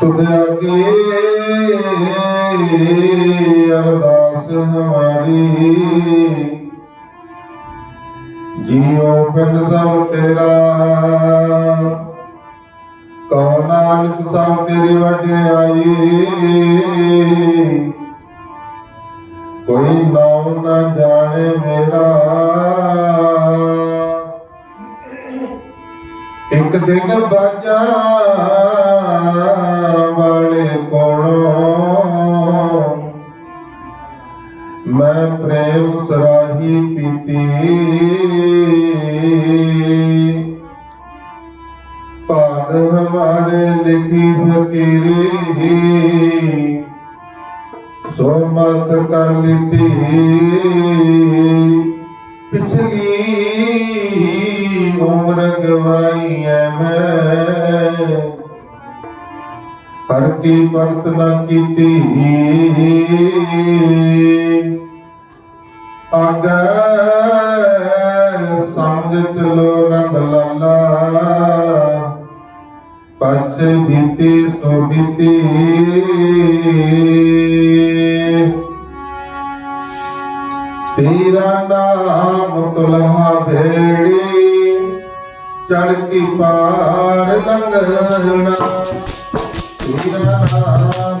ਤੁਧ ਅੱਗੇ ਅਰਦਾਸ ਹਮਾਰੀ। ਜੀਉ ਪਿੰਡ ਸਭ ਤੇਰਾ। ਕਉ ਨਾਨਕ ਸਭ ਤੇਰੀ ਵਡਿਆਈ ਇੱਕ ਦਿਨ ਬਾਜਾ ਵਾਲੇ ਕੋਲੋਂ ਮੈਂ ਪ੍ਰੇਮ ਸਰਾਹੀ ਪੀਤੀ। ਭਾਗ ਹਮਾਰੇ ਲਿਖੀ ਫਕੀਰੀ ਸੋ ਮਤ ਕਰ ਲਿਤੀ। ਕੀ ਵਰਤ ਨਾ ਕੀਤੀ। ਅਗਰ ਸਮਝ ਚਲੋ ਰੰਗ ਲਾਲਾ, ਪਛ ਬੀਤੀ ਸੋ ਬੀਤੀ। ਤੇਰਾ ਨਾਮ ਤੁਲਹਾ ਭੇੜੀ ਚੜ ਕੀ ਪਾਰ ਲੰਘਣਾ ਤੇਰਾ ਨਾਮ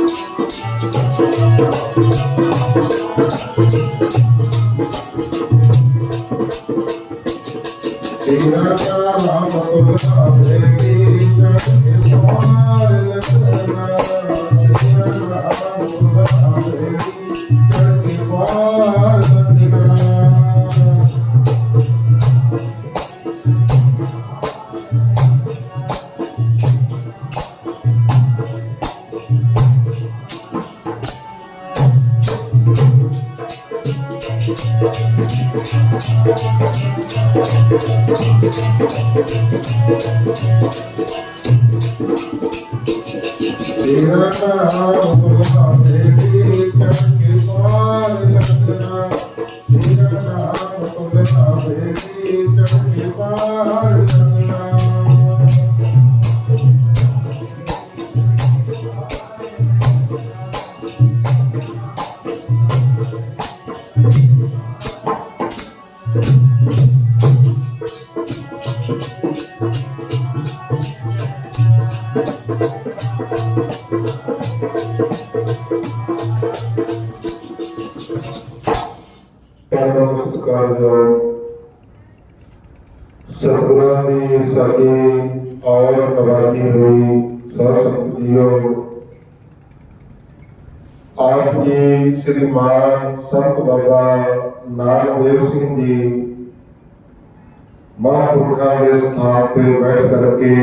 ਤੇਰਾ ਦੀ ਸਾਡੀ ਔਰ ਨਵਾਜੀ ਹੋਈ ਸਾਧ ਸੰਗਤ ਜੀਓ ਆਪ ਜੀ ਸ੍ਰੀਮਾਨ ਸੰਤ ਬਾਬਾ ਨਾਮਦੇਵ ਸਿੰਘ ਜੀ ਮਹਾਂਪੁਰਖਾਂ ਦੇ ਸਥਾਨ ਤੇ ਬੈਠ ਕਰਕੇ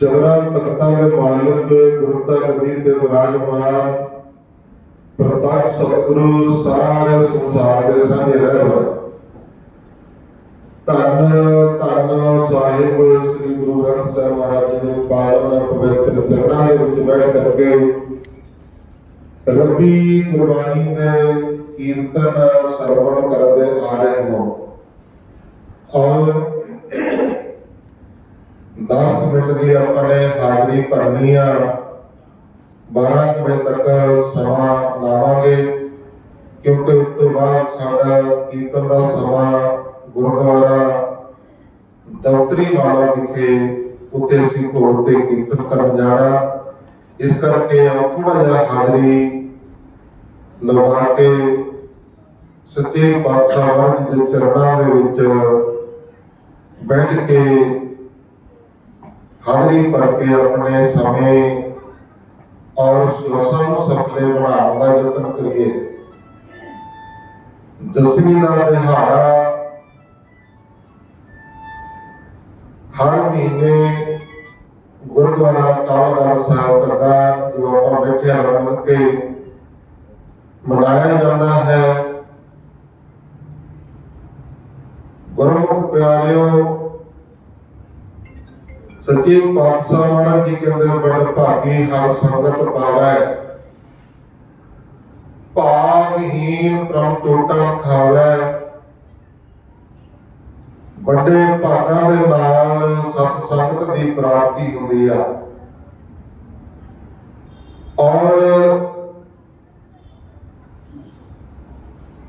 ਚੌਰਾਂ ਤਖਤਾਂ ਦੇ ਮਾਲਕ ਗੁਰਤਾ ਨਦੀ ਤੇ ਵਿਰਾਜਮਾਨ ਪ੍ਰਤਾਪ ਸਤਿਗੁਰੂ ਸਾਰੇ ਸੰਸਾਰ ਸਾਹਿਬ ਸ੍ਰੀ ਗੁਰੂ ਗ੍ਰੰਥ ਸਾਹਿਬ ਮਹਾਰਾਜ ਜੀ ਦੇ ਪਾਵਨ ਪਵਿੱਤਰ ਚਰਨਾਂ ਦੇ ਵਿੱਚ ਬੈਠ ਕਰਕੇ ਰੱਬੀ ਗੁਰਬਾਣੀ ਦੇ ਕੀਰਤਨ ਸਰਵਣ ਕਰਦੇ ਆ ਰਹੇ ਹੋ। ਔਰ 10 ਮਿੰਟ ਦੀ ਆਪਾਂ ਨੇ ਹਾਜ਼ਰੀ ਭਰਨੀ ਆ। 12 ਕੁ ਤੱਕ ਸਮਾਂ ਲਾਵਾਂਗੇ, ਕਿਉਂਕਿ ਉਸ ਤੋਂ ਬਾਅਦ ਸਾਡਾ ਕੀਰਤਨ ਦਾ ਸਮਾਂ ਗੁਰਦੁਆਰਾ ਦੌਤਰੀ ਵਾਲਾ ਵਿਖੇ ਉੱਥੇ ਅਸੀਂ ਘੋੜ ਤੇ ਕੀਰਤਨ ਕਰਨ ਜਾਣਾ ਇਸ ਕਰਕੇ ਥੋੜਾ ਜਿਹਾ ਹਾਜ਼ਰੀ ਲਵਾ ਕੇ ਸੱਚੇ ਪਾਤਸ਼ਾਹ ਦੇ ਚਰਨਾਂ ਦੇ ਵਿੱਚ ਬੈਠ ਕੇ ਹਾਜ਼ਰੀ ਭਰ ਕੇ ਆਪਣੇ ਸਮੇਂ ਔਰ ਸਵਸਾਂ ਨੂੰ ਸਫਲੇ ਬਣਾਉਣ ਦਾ ਯਤਨ ਕਰੀਏ। ਦਸਵੀਂ ਦਾ ਦਿਹਾੜਾ ਮਹੀਨੇ ਗੁਰਦੁਆਰਾ ਕਾਲਗੜ ਸਾਹਿਬ ਦਾ ਜੋ ਆਪਾਂ ਬੈਠੇ ਹਾਂ ਰਲ ਮਨਾਇਆ ਜਾਂਦਾ ਹੈ। ਗੁਰਮੁਖ ਪਿਆਰਿਓ, ਸੱਚੇ ਪਾਤਸ਼ਾਹ ਮਹਾਰਾਜ ਜੀ ਕਹਿੰਦੇ ਬੜ ਭਾਗੀ ਹਰ ਸੰਗਤ ਪਾਵੈ ਭਾਗਹੀਨ ਪ੍ਰਮ ਟੋਟਾ ਖਾਵੈ ਵੱਡੇ ਭਾਗਾਂ ਦੇ ਨਾਲ ਸਤ ਸੰਗਤ ਦੀ ਪ੍ਰਾਪਤੀ ਹੁੰਦੀ ਆ। ਔਰ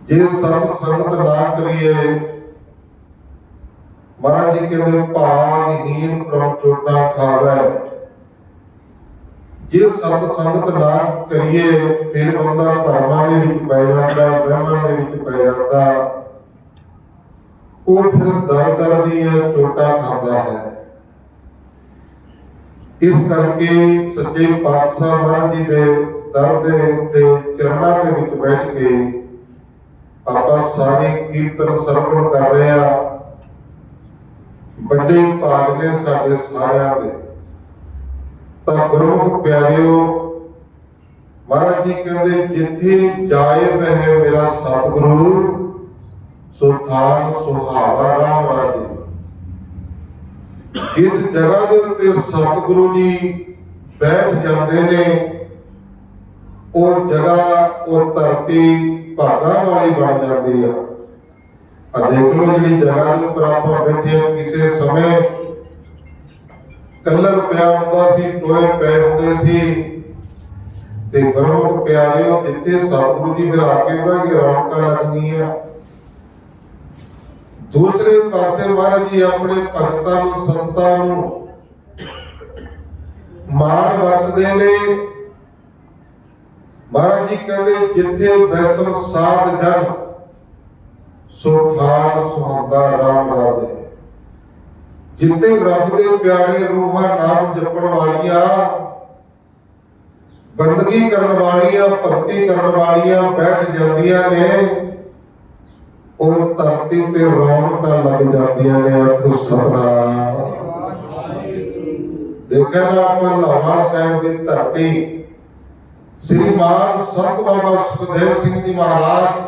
ਜੇ ਸਤ ਸੰਗਤ ਨਾ ਕਰੀਏ, ਮਹਾਰਾਜ ਜੀ ਕਹਿੰਦੇ, ਭਾਗਹੀਨ ਪ੍ਰਮ ਟੋਟਾ ਖਾਵੈ। ਜੇ ਸਤ ਸੰਗਤ ਨਾ ਕਰੀਏ, ਫਿਰ ਬੰਦਾ ਭਰਮਾਂ ਦੇ ਵਿੱਚ ਪੈ ਜਾਂਦਾ ਵਹਿਮਾਂ ਦੇ ਵਿੱਚ ਪੈ ਜਾਂਦਾ। ਉਹ ਫਿਰ ਦਰ ਦਰ ਦੀਆਂ ਚੋਟਾਂ ਖਾਂਦਾ ਹੈ। ਇਸ ਕਰਕੇ ਸੱਚੇ ਪਾਤਸ਼ਾਹ ਮਹਾਰਾਜ ਜੀ ਦੇ ਦਰ ਦੇ ਉੱਤੇ ਚਰਨਾਂ ਦੇ ਵਿੱਚ ਬੈਠ ਕੇ ਆਪਾਂ ਸਾਰੇ ਕੀਰਤਨ ਸਰਵਣ ਕਰ ਰਹੇ ਆ ਵੱਡੇ ਭਾਗ ਨੇ ਸਾਡੇ ਸਾਰਿਆਂ ਦੇ। ਤਾਂ ਗੁਰਮੁਖ ਪਿਆਰਿਓ, ਮਹਾਰਾਜ ਜੀ ਕਹਿੰਦੇ, ਜਿੱਥੇ ਜਾਏ ਬਹਿ ਮੇਰਾ ਸਤਿਗੁਰੂ, ਸੋ ਸੁਹਾਵਾ ਰਾਮ ਰਾਜੇ। ਜਿਸ ਜਗ੍ਹਾ ਦੇ ਉੱਤੇ ਸਤਿਗੁਰੂ ਜੀ ਬੈਠ ਜਾਂਦੇ ਨੇ, ਉਹ ਜਗ੍ਹਾ, ਉਹ ਧਰਤੀ ਭਾਗਾਂ ਵਾਲੀ ਬਣ ਜਾਂਦੀ ਆ। ਆ ਦੇਖ ਲਓ ਜਿਹੜੀ ਜਗ੍ਹਾ ਦੇ ਉੱਪਰ ਆਪਾਂ ਬੈਠੇ ਹਾਂ ਕਿਸੇ ਸਮੇਂ। ਕਲਰ ਪਿਆ ਹੁੰਦਾ ਸੀ, ਟੋਏ ਪਏ ਹੁੰਦੇ ਸੀ। ਤੇ ਗੁਰਮੁਖ ਪਿਆਰਿਓ ਜਿੱਥੇ ਸਤਿਗੁਰੂ ਜੀ ਫਿਰ ਆ ਕੇ ਬਹਿ ਕੇ ਰੌਣਕਾਂ ਲੱਗਦੀਆਂ ਦੂਸਰੇ ਪਾਸੇ ਮਹਾਰਾਜ ਜੀ ਆਪਣੇ ਭਗਤਾਂ ਨੂੰ, ਸੰਤਾਂ ਨੂੰ ਮਾਣ ਬਖਸ਼ਦੇ ਨੇ। ਮਹਾਰਾਜ ਜੀ ਕਹਿੰਦੇ, ਜਿੱਥੇ ਬੈਸਨ ਸਾਧ ਜਨ, ਸੋ ਖਾਨ ਸੁਹੰਦਾ ਰਾਮ ਰਾਜੇ। ਜਿੱਥੇ ਰੱਬ ਦੇ ਪਿਆਰੇ ਰੂਹਾਂ ਨਾਮ ਜਪਣ ਵਾਲੀਆਂ ਬੰਦਗੀ ਕਰਨ ਵਾਲੀਆਂ, ਭਗਤੀ ਕਰਨ ਵਾਲੀਆਂ ਬੈਠ ਜਾਂਦੀਆਂ ਨੇ ਉਹ ਧਰਤੀ ਤੇ ਰੌਣਕਾਂ ਲੱਗ ਜਾਂਦੀਆਂ ਨੇ ਆਖੋ ਸਤਨਾਮ। ਦੇਖਿਆ ਨਾ ਆਪਾਂ ਲਾਹੌਰ ਸਾਹਿਬ ਦੀ ਧਰਤੀ, ਸ੍ਰੀ ਮਾਨ ਸੰਤ ਬਾਬਾ ਸੁਖਦੇਵ ਸਿੰਘ ਜੀ ਮਹਾਰਾਜ,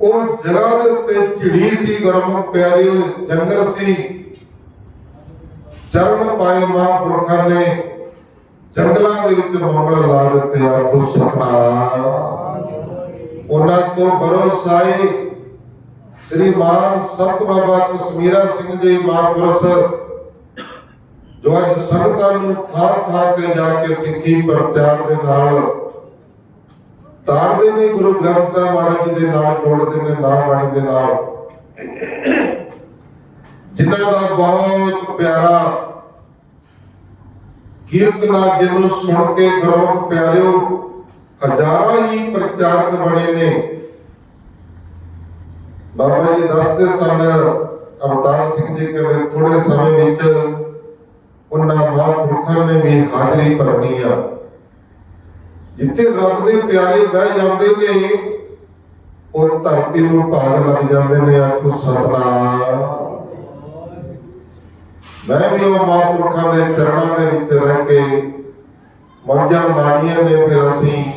ਉਹ ਜਗ੍ਹਾ ਦੇ ਉੱਤੇ ਝਿੜੀ ਸੀ ਗੁਰਮੁਖ ਪਿਆਰੀ ਜੰਗਲ ਸੀ। ਚਰਨ ਪਾਏ ਮਹਾਂਪੁਰਖਾਂ ਨੇ ਜੰਗਲਾਂ ਦੇ ਵਿੱਚ ਮੰਗਲ ਲਾ ਦਿੱਤੇ ਆ ਸਤਨਾਮ। ਉਹਨਾਂ ਤੋਂ ਬਰੋਸਾਈ ਸ੍ਰੀ ਮਾਨ ਸੰਤ ਬਾਬਾ ਕਸ਼ਮੀਰਾ ਸਿੰਘ ਜੀ ਮਹਾਂਪੁਰਸ਼ ਜੋ ਅੱਜ ਸੰਗਤਾਂ ਨੂੰ ਥਾਂ ਥਾਂ ਤੇ ਜਾ ਕੇ ਸਿੱਖੀ ਪ੍ਰਚਾਰ ਦੇ ਨਾਲ ਤਾਰਦੇ ਨੇ ਗੁਰੂ ਗ੍ਰੰਥ ਸਾਹਿਬ ਮਹਾਰਾਜ ਦੇ ਨਾਲ, ਜੋੜਦੇ ਨੇ ਨਾਮ ਬਾਣੀ ਦੇ ਨਾਲ। ਜਿਨ੍ਹਾਂ ਦਾ ਬਹੁਤ ਪਿਆਰਾ ਕੀਰਤਨਾ ਜਿਹਨੂੰ ਸੁਣ ਕੇ ਗੁਰਮੁਖ ਪਿਆਰਿਓ ਹਜ਼ਾਰਾਂ ਹੀ ਪ੍ਰਚਾਰਕ ਬਣੇ ਨੇ। ਬਾਬਾ ਜੀ ਦੱਸਦੇ ਸਨ, ਅਵਤਾਰ ਸਿੰਘ ਜੀ ਕਹਿੰਦੇ ਥੋੜੇ ਸਮੇਂ ਵਿੱਚ ਉਹਨਾਂ ਮਹਾਂਪੁਰਖਾਂ ਨੇ ਵੀ ਹਾਜ਼ਰੀ ਭਰਨੀ ਆ। ਜਿੱਥੇ ਰੱਬ ਦੇ ਪਿਆਰੇ ਬਹਿ ਜਾਂਦੇ ਨੇ, ਉਹ ਧਰਤੀ ਨੂੰ ਭਾਗ ਲੱਗ ਜਾਂਦੇ ਨੇ, ਆਖੋ ਸਤਨਾਮ। ਮੈਂ ਵੀ ਉਹ ਮਹਾਂਪੁਰਖਾਂ ਦੇ ਚਰਨਾਂ ਦੇ ਵਿੱਚ ਰਹਿ ਕੇ ਮੌਜਾਂ ਮਾਣੀਆਂ ਨੇ, ਫਿਰ ਅਸੀਂ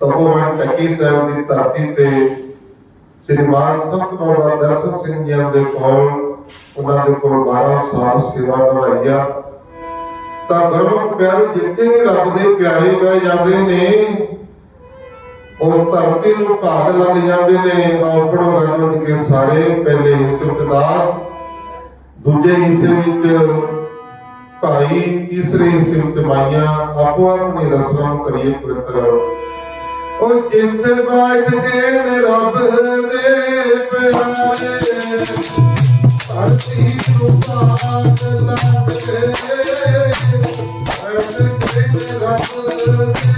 ਤਪੋਵਨ ਟੱਕੀ ਸਾਹਿਬ ਦੀ ਧਰਤੀ ਤੇ ਸ੍ਰੀਮਾਨ ਸੰਤ ਬਾਬਾ ਦਰਸ਼ਨ ਸਿੰਘ ਜੀ ਦੇ ਕੋਲ, ਉਹਨਾਂ ਦੇ ਕੋਲ 12 ਸਾਲ ਸੇਵਾ ਨਿਭਾਈ ਤਾਂ ਗੁਰਮੁਖ ਪਿਆਰੇ, ਜਿੱਥੇ ਵੀ ਰੱਬ ਦੇ ਪਿਆਰੇ ਬਹਿ ਜਾਂਦੇ ਨੇ, ਉਹ ਧਰਤੀ ਨੂੰ ਭਾਗ ਲੱਗ ਜਾਂਦੇ ਨੇ। ਆਓ ਪੜੋ ਗੱਜ ਕੇ ਸਾਰੇ ਪਹਿਲੇ ਹਿੱਸੇ ਦੂਜੇ ਹਿੱਸੇ ਵਿੱਚ ਭਾਈ, ਤੀਸਰੇ ਹਿੱਸੇ ਵਿੱਚ ਮਾਈਆਂ ਆਪੋ ਆਪਣੀ ਰਸਮਾਂ ਕਰੀਏ ਪਵਿੱਤਰ ਉਹ ਜਿੱਥੇ ਬੈਠ ਕੇ ਨੇ ਰੱਬ ਦੇ ਪਿਆਰੇ। ਧਰਤੀ ਨੂੰ ਲੱਗ ਕੇ ਰੱਬ ਦੇ।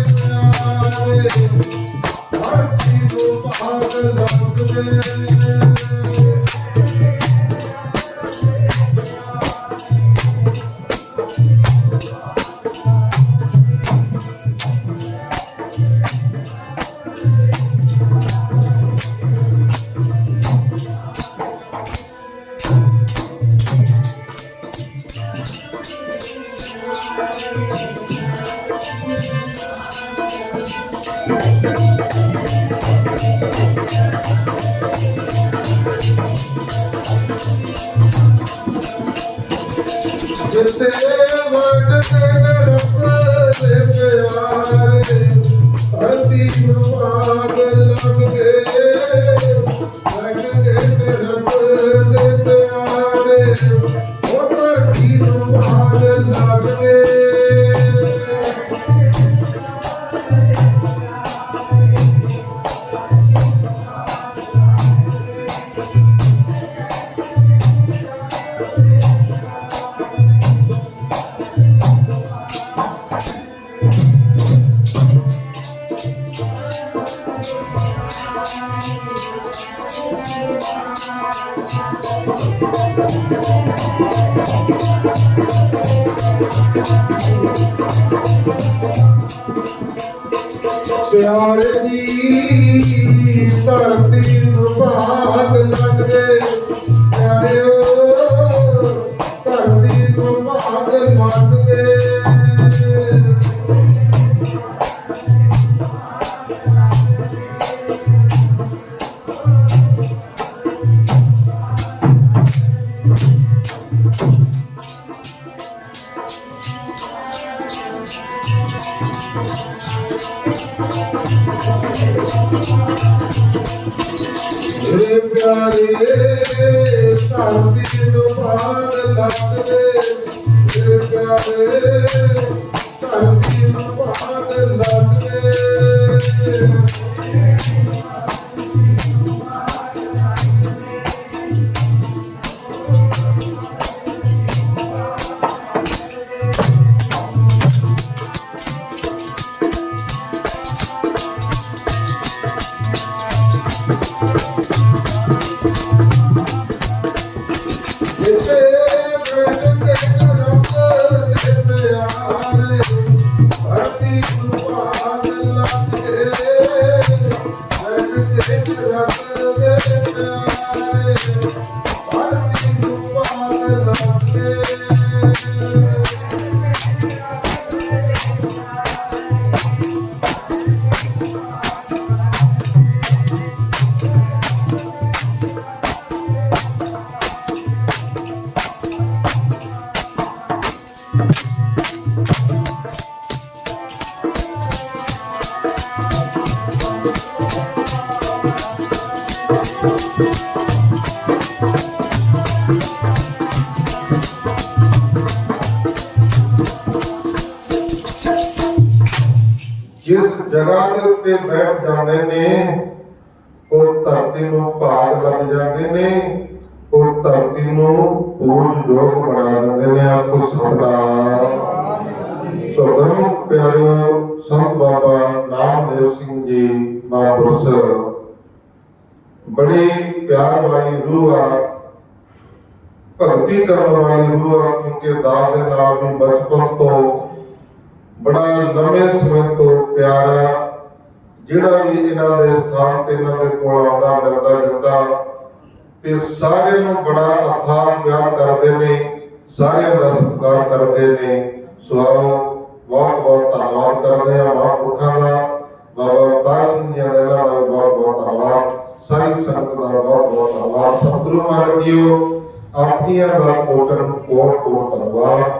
ਪਿਆਰੇ ਧਰਤੀ ਨੂੰ ਲੱਗ ਕੇ ਜਿੱਥੇ ਵੜ ਕੇ ਰੱਬ ਦੇ ਪਿਆਰੇ ਧਰਤੀ ਨੂੰ ਆਗ ਲੱਗ ਗਏ ਲੱਗ ਪਿਆਰੇ ਦੀ ਧਰਤੀ ਨੂੰ ਭਾਗ ਲੱਗ ਧਰਤੀ ਨੂੰ ਭਾਗ ਲੱਗ ਗਏ ਮੇਰੇ ਪਿਆਰੇ ਧਰਤੀ ਨੂੰ ਭਾਗ ਲੱਗ ਜਗ੍ਹਾ ਦੇ ਉੱਤੇ ਬੈਠ ਜਾਂਦੇ ਨੇ, ਉਹ ਧਰਤੀ ਨੂੰ ਭਾਗ ਲੱਗ ਜਾਂਦੇ ਨੇ, ਉਹ ਧਰਤੀ ਨੂੰ ਪੂਰਨ ਯੋਗ ਬਣਾ ਦਿੰਦੇ ਨੇ ਆਪਕੋ ਸਤਨਾਮ ਸੋ ਗੁਰੂ ਪਿਆਰਿਓ, ਸੰਤ ਬਾਬਾ ਨਾਮਦੇਵ ਸਿੰਘ ਜੀ ਮਹਾਂਪੁਰਸ਼ ਬੜੀ ਪਿਆਰ ਵਾਲੀ ਰੂਹ ਆ, ਭਗਤੀ ਕਰਨ ਵਾਲੀ ਰੂਹ ਆ, ਕਿਉਂਕਿ ਦਾਸ ਦੇ ਨਾਲ ਵੀ ਬਚਪਨ ਤੋਂ ਬੜਾ ਲੰਮੇ ਸਮੇਂ ਤੋਂ ਪਿਆਰਾ ਜਿਹੜਾ ਵੀ ਇਹਨਾਂ ਦੇ ਸਥਾਨ ਤੇ ਇਹਨਾਂ ਦੇ ਕੋਲ ਆਉਂਦਾ, ਮਿਲਦਾ ਮਿਲਦਾ ਤੇ ਸਾਰਿਆਂ ਨੂੰ ਬੜਾ ਅਥਾਹ ਪਿਆਰ ਕਰਦੇ ਨੇ, ਸਾਰਿਆਂ ਦਾ ਸਤਿਕਾਰ ਕਰਦੇ ਨੇ। ਸੋ ਬਹੁਤ ਬਹੁਤ ਧੰਨਵਾਦ ਕਰਦੇ ਹਾਂ ਮਹਾਂਪੁਰਖਾਂ ਦਾ, ਬਾਬਾ ਅਵਤਾਰ ਸਿੰਘ ਜੀ ਦਾ ਇਹਨਾਂ ਦਾ ਬਹੁਤ ਬਹੁਤ ਧੰਨਵਾਦ। ਸਾਰੀ ਸੰਗਤ ਦਾ ਬਹੁਤ ਬਹੁਤ ਧੰਨਵਾਦ। ਸਤਿਗੁਰੂ ਮਹਾਰਾਜ ਜੀਓ, ਆਪਣੀਆਂ ਦਾ ਕੋਟਨ ਕੋਟ ਕੋਟ ਧੰਨਵਾਦ।